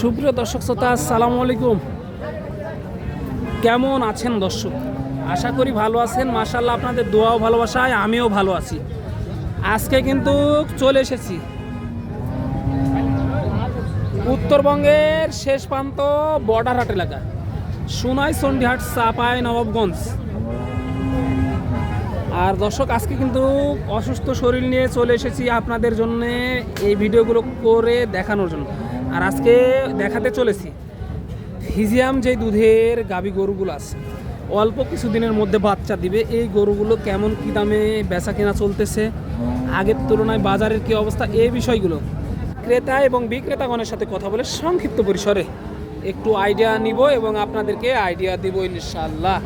সুপ্রিয় দর্শক শ্রোতা, আসসালামু আলাইকুম। কেমন আছেন দর্শক? আশা করি ভালো আছেন। মাশাল্লাহ আপনাদের দোয়াও ভালোবাসায়, আমিও ভালো আছি। আজকে কিন্তু চলে এসেছি। উত্তরবঙ্গের শেষ প্রান্ত বর্ডার হাট এলাকা সোনাই চণ্ডীহাট চাপাই, নবাবগঞ্জ। আর দর্শক, আজকে কিন্তু অসুস্থ শরীর নিয়ে চলে এসেছি আপনাদের জন্য এই ভিডিওগুলো করে দেখানোর জন্য। আর আজকে দেখাতে চলেছি। হিজিয়াম যে দুধের গাবি গরুগুলো আছে, অল্প কিছুদিনের মধ্যে বাচ্চা দিবে। এই গরুগুলো কেমন কী দামে বেচা কেনা চলতেছে, আগের তুলনায় বাজারের কী অবস্থা, এই বিষয়গুলো ক্রেতা এবং বিক্রেতাগণের সাথে কথা বলে সংক্ষিপ্ত পরিসরে একটু আইডিয়া নিব এবং আপনাদেরকে আইডিয়া দিব ইনশাল্লাহ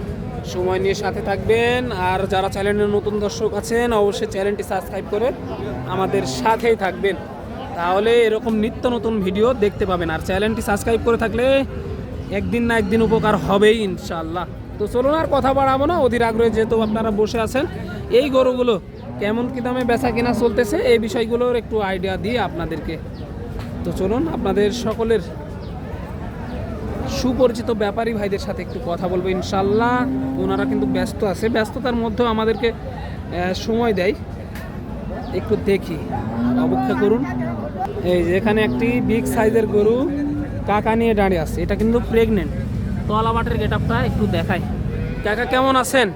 সময় নিয়ে সাথে থাকবেন। আর যারা চ্যানেলের নতুন দর্শক আছেন, অবশ্যই চ্যানেলটি সাবস্ক্রাইব করে আমাদের সাথেই থাকবেন। তাহলে এরকম নিত্য নতুন ভিডিও দেখতে পাবেন। আর চ্যানেলটি সাবস্ক্রাইব করে থাকলে একদিন না একদিন উপকার হবেই ইনশাল্লাহ তো চলুন আর কথা বাড়াবো না, অধীর আগ্রহে যেহেতু আপনারা বসে আছেন, এই গরুগুলো কেমন কী দামে বেচা কেনা চলতেছে, এই বিষয়গুলোর একটু আইডিয়া দিয়ে আপনাদেরকে। তো চলুন আপনাদের সকলের সুপরিচিত ব্যাপারী ভাইদের সাথে একটু কথা বলব ইনশাল্লাহ ওনারা কিন্তু ব্যস্ত আছে, ব্যস্ততার মধ্যেও আমাদেরকে সময় দেয়। একটু দেখি অপেক্ষা করুন। এই যে এখানে একটি বিগ সাইজের গরু কাকা নিয়ে দাঁড়িয়ে আছে এটা কিন্তু প্রেগনেন্ট তলা মাঠের গেট আপটা একটু দেখাই। কাকা কেমন আছেন?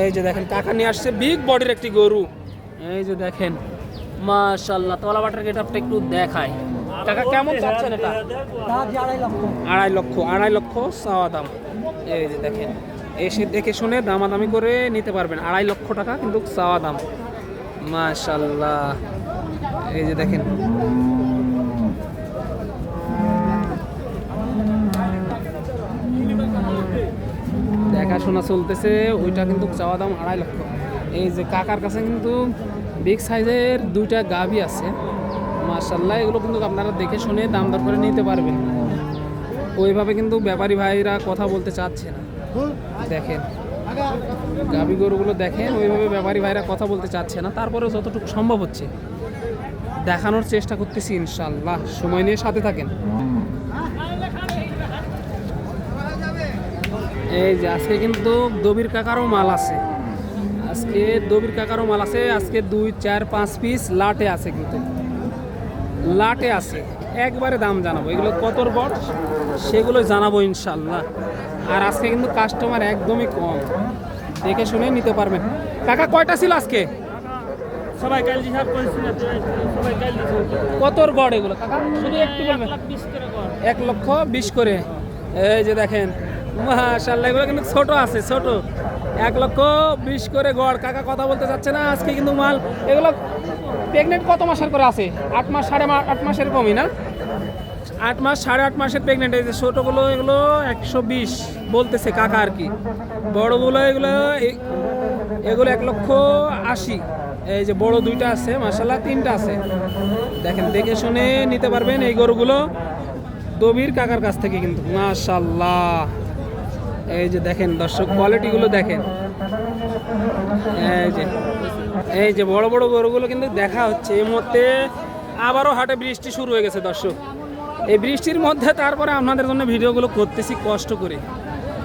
এই যে দেখেন কাকা নিয়ে আসছে বিগ বডির একটি গরু। এই যে দেখেন মাশাল্লাহ তলা মাঠের গেট আপটা একটু দেখায় কাকা কেমন চাচ্ছেন এটা? আড়াই লক্ষ আড়াই লক্ষ চাওয়া দাম। এই যে দেখেন এসে দেখে শুনে দামাদামি করে নিতে পারবেন। আড়াই লক্ষ টাকা কিন্তু চাওয়া দাম। মাশাল্লাহ এই যে দেখেন। দেখাশোনা চলতেছে, ওইটা কিন্তু চাওয়া দাম আড়াই লক্ষ। এই যে কাকার কাছে কিন্তু বিগ সাইজের দুইটা গাভি আছে। মার্শাল্লাহ এগুলো কিন্তু আপনারা দেখে শুনে দাম দর করে নিতে পারবেন। ওইভাবে কিন্তু ব্যাপারী ভাইরা কথা বলতে চাচ্ছে না। দেখেন। গাভি গরুগুলো দেখেন, ওইভাবে ব্যাপারী ভাইরা কথা বলতে চাচ্ছে না। তারপরেও যতটুকু সম্ভব হচ্ছে, দেখানোর চেষ্টা করতেছি ইনশাল্লাহ সময় নিয়ে সাথে থাকেন। এই যে আজকে কিন্তু দবির কাকারও মাল আছে। আজকে দবির কাকারও মাল আছে, আজকে দুই, চার, পাঁচ পিস লাটে আছে কিন্তু। লাটে আছে, একবারে দাম জানাব। এগুলো কতর বড়? সেগুলো জানাব ইনশাল্লাহ আর আজকে কিন্তু কাস্টমার একদমই কম। দেখে শুনে নিতে পারবেন। কাকা কয়টা ছিল আজকে? কতর গড় এগুলো? কাকা শুধু একটু বলবেন। বিশ করে কর এক লক্ষ বিশ করে। এই যে দেখেন মাশাল্লাহ এগুলো কিন্তু ছোট আছে ছোট। এক লক্ষ বিশ করে গড়। কাকা কথা বলতে চাচ্ছে না আজকে কিন্তু মাল এগুলো প্রেগনেন্ট কত মাসের করে আছে? আট মাস সাড়ে আট মাসের কমই না? আট মাস, সাড়ে আট মাসের প্রেগনেন্ট যে ছোটোগুলো এগুলো একশো বিশ বলতেছে কাকা আর কি। বড়গুলো এগুলো এগুলো এক লক্ষ আশি। এই যে বড় দুইটা আছে মাসাল্লাহ তিনটা আছে। দেখেন, দেখে শুনে নিতে পারবেন এই গরুগুলো। দবির কাকার কাছ থেকে কিন্তু মাশাল্লাহ এই যে দেখেন, দর্শক কোয়ালিটিগুলো দেখেন। এই যে এই যে বড় বড় গরুগুলো কিন্তু দেখা হচ্ছে। এই মুহূর্তে আবারও হাটে বৃষ্টি শুরু হয়ে গেছে, দর্শক। এই বৃষ্টির মধ্যে তারপরে আপনাদের জন্য ভিডিওগুলো করতেছি কষ্ট করে।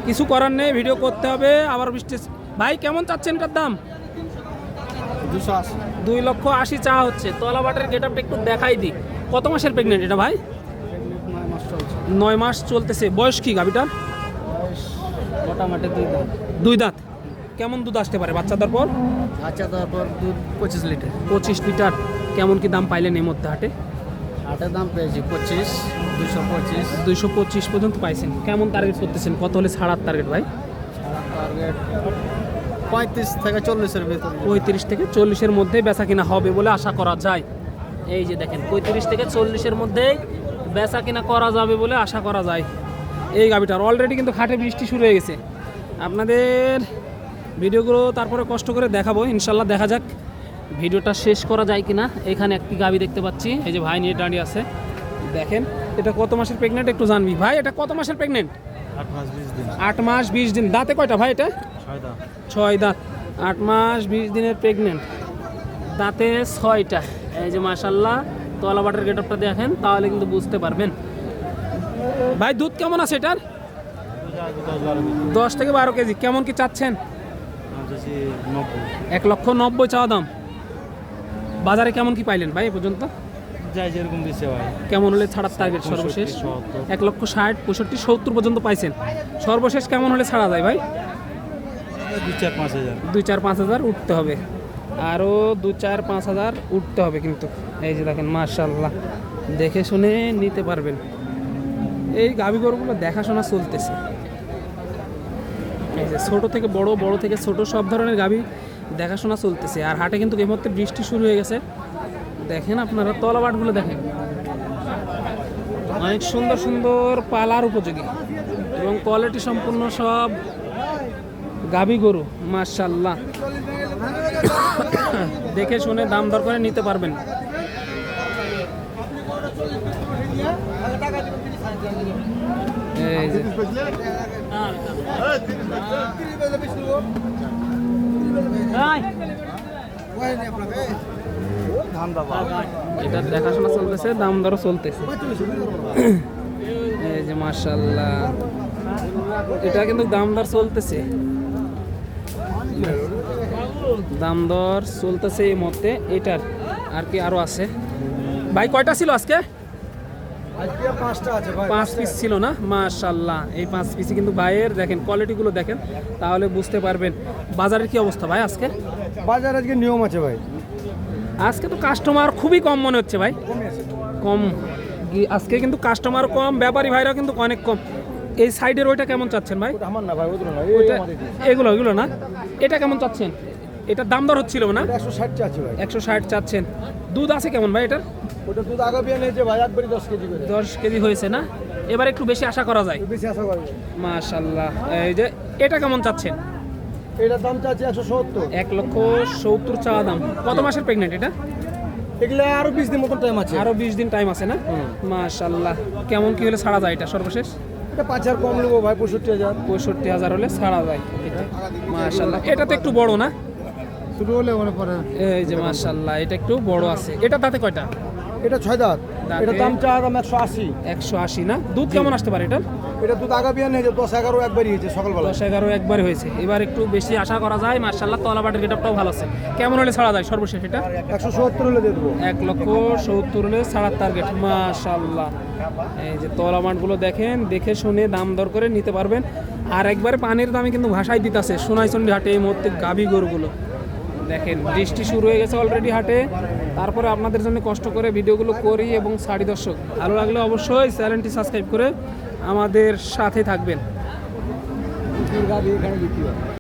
কিছু করার নেই ভিডিও করতে হবে আবার বৃষ্টি ভাই কেমন চাচ্ছেন এটার দাম? দুশো আশি। দুই লক্ষ আশি চা হচ্ছে। তলা বাটের গেট একটু দেখাই দিই। কত মাসের প্রেগনেন্ট এটা ভাই? নয় মাস চলছে। নয় মাস চলতেছে। বয়স কি গাভিটার? মোটামুটি দুই দাম দুই দাঁত। কেমন দুধ আসতে পারে বাচ্চাদের পর? আচ্ছা তারপর দুধ পঁচিশ লিটার। পঁচিশ লিটার। কেমন কি দাম পাইলেন এই মধ্যে হাটে? আটের দাম পেয়েছি পঁচিশ দুশো পঁচিশ। দুইশো পঁচিশ পর্যন্ত পাইছেন। কেমন টার্গেট করতেছেন? কত হলে ছাড়ার টার্গেট ভাই? টার্গেট পঁয়ত্রিশ থেকে চল্লিশের ভিতরে। পঁয়ত্রিশ থেকে চল্লিশের মধ্যে বেচা কিনা হবে বলে আশা করা যায়। এই যে দেখেন পঁয়ত্রিশ থেকে চল্লিশের মধ্যেই বেচা কিনা করা যাবে বলে আশা করা যায়। এই গাভিটার অলরেডি কিন্তু খাটে বৃষ্টি শুরু হয়ে গেছে। আপনাদের ভিডিওগুলো তারপরে কষ্ট করে দেখাবো। ইনশাল্লাহ দেখা যাক। ভিডিওটা শেষ করা যায় কিনা এখানে একটি গাভি দেখতে পাচ্ছি এই যে ভাই নিয়ে দাঁড়িয়ে আছে। দেখেন এটা কত মাসের প্রেগনেন্ট একটু জানবি। ভাই এটা কত মাসের প্রেগনেন্ট আট মাস বিশ দিন। দাঁতে কয়টা ভাই এটা? ছয় দাঁত। আট মাস বিশ দিনের প্রেগনেন্ট দাঁতে ছয়টা। এই যে মাসাল্লাহ তলা বাটের গেট আপটা দেখেন তাহলে কিন্তু বুঝতে পারবেন। ভাই দুধ কেমন আছে এটার? দশ থেকে বারো কেজি। কেমন কি চাচ্ছেন? এক লক্ষ নব্বই চাওয়া দাম। বাজারে কেমন কি পাইলেন ভাই এ পর্যন্ত? যাই যেরকম দিচ্ছে ভাই। কেমন হলে ছাড়ার টার্গেট সর্বশেষ? এক লক্ষ ষাট পঁয়ষট্টি সত্তর পর্যন্ত পাইছেন। সর্বশেষ কেমন হলে ছাড়া যায় ভাই? দু চার পাঁচ হাজার। দুই চার পাঁচ হাজার উঠতে হবে। আরও দু চার পাঁচ হাজার উঠতে হবে কিন্তু। এই যে দেখেন মার্শাল্লাহ দেখে শুনে নিতে পারবেন। এই গাভী গরুগুলো দেখাশোনা চলতেছে। এই যে ছোট থেকে বড় বড় থেকে ছোট সব ধরনের গাভী দেখাশোনা চলতেছে। আর হাটে কিন্তু এই মুহূর্তে বৃষ্টি শুরু হয়ে গেছে। দেখেন আপনারা তলাবাটগুলো দেখেন। অনেক সুন্দর সুন্দর পালার উপযোগী। এবং কোয়ালিটি সম্পূর্ণ সব গাভী গরু মার্শাল্লাহ দেখে শুনে দাম দর করে নিতে পারবেন। এই যে। এটা দেখাশোনা চলতেছে দাম দরও চলতেছে। এই যে মার্শাল্লাহ এটা কিন্তু দাম দর চলতেছে। দাম দর চলতেছে এই মতে এটার। আর কি আরও আছে? ভাই কয়টা ছিল আজকে? পাঁচ পিস ছিল না? মাশাল্লাহ এই পাঁচ পিসই কিন্তু ভাইয়ের দেখেন কোয়ালিটিগুলো দেখেন তাহলে বুঝতে পারবেন। বাজারের কি অবস্থা ভাই আজকে? বাজার আজকে নিয়ম আছে ভাই। আজকে তো কাস্টমার খুবই কম মনে হচ্ছে ভাই। কম। আজকে কিন্তু কাস্টমার কম ব্যাপারী ভাইরাও কিন্তু অনেক কম। এই সাইডের ওইটা কেমন চাচ্ছেন ভাই? আমার না ভাই ওইটা এগুলো এগুলো না? এটা কেমন চাচ্ছেন? এটার দাম দর হচ্ছিল না? একশো ষাটটা আছে ভাই। একশো ষাট চাচ্ছেন। দুধ আছে কেমন ভাই এটার? ওটা দুধ আগা বিয়ে নিয়েছে ভাই একবারই দশ কেজি করে। দশ কেজি হয়েছে না? এবার একটু বেশি আশা করা যায়। বেশি আশা করবে মাশাল্লাহ এই যে এটা কেমন চাচ্ছেন? এটার দাম চাচ্ছে একশো সত্তর। এক লক্ষ সত্তর চাওয়া দাম। কত মাসের প্রেগনেন্ট এটা? এগুলো আরও বিশ দিন মতন টাইম আছে। আরও বিশ দিন টাইম আছে না? মাশাল্লাহ কেমন কি হলে ছাড়া যায় এটা সর্বশেষ? এটা পাঁচ হাজার কম নেব ভাই পঁয়ষট্টি হাজার। পঁয়ষট্টি হাজার হলে ছাড়া যায়। এটা মাশাল্লাহ এটা তো একটু বড় না? শুরু হলে মনে পড়ে এই যে মাশাল্লাহ এটা একটু বড় আছে। এটা তাতে কয়টা? এটা ছয় দাঁত। দাঁতে- এটার দাম চা দাম একশো আশি। একশো আশি না? দুধ কেমন আসতে পারে এটা? এটা দুধ আগা দশ এগারো একবারই হয়েছে সকালবেলা। দশ এগারো একবার হয়েছে। এবার একটু বেশি আশা করা যায় মার্শাল্লাহ তলাবাটের গেটআপটাও ভালো আছে। কেমন হলে ছাড়া যায় সর্বশেষ এটা? একশো সত্তর হলে দিয়ে দেবো। এক লক্ষ সত্তর হলে ছাড়ার টার্গেট মাশাল্লাহ এই যে তলামাটগুলো দেখেন দেখে শুনে দাম দর করে নিতে পারবেন। আর একবারে পানির দামে কিন্তু ভাষায় দিতেছে সোনাইচন্ডী হাটে এই মুহূর্তে গাভী গরুগুলো। দেখেন, বৃষ্টি শুরু হয়ে গেছে অলরেডি হাটে। তারপরে আপনাদের জন্য কষ্ট করে ভিডিওগুলো করি এবং সারি দর্শক। ভালো লাগলে অবশ্যই চ্যানেলটি সাবস্ক্রাইব করে আমাদের সাথে থাকবেন।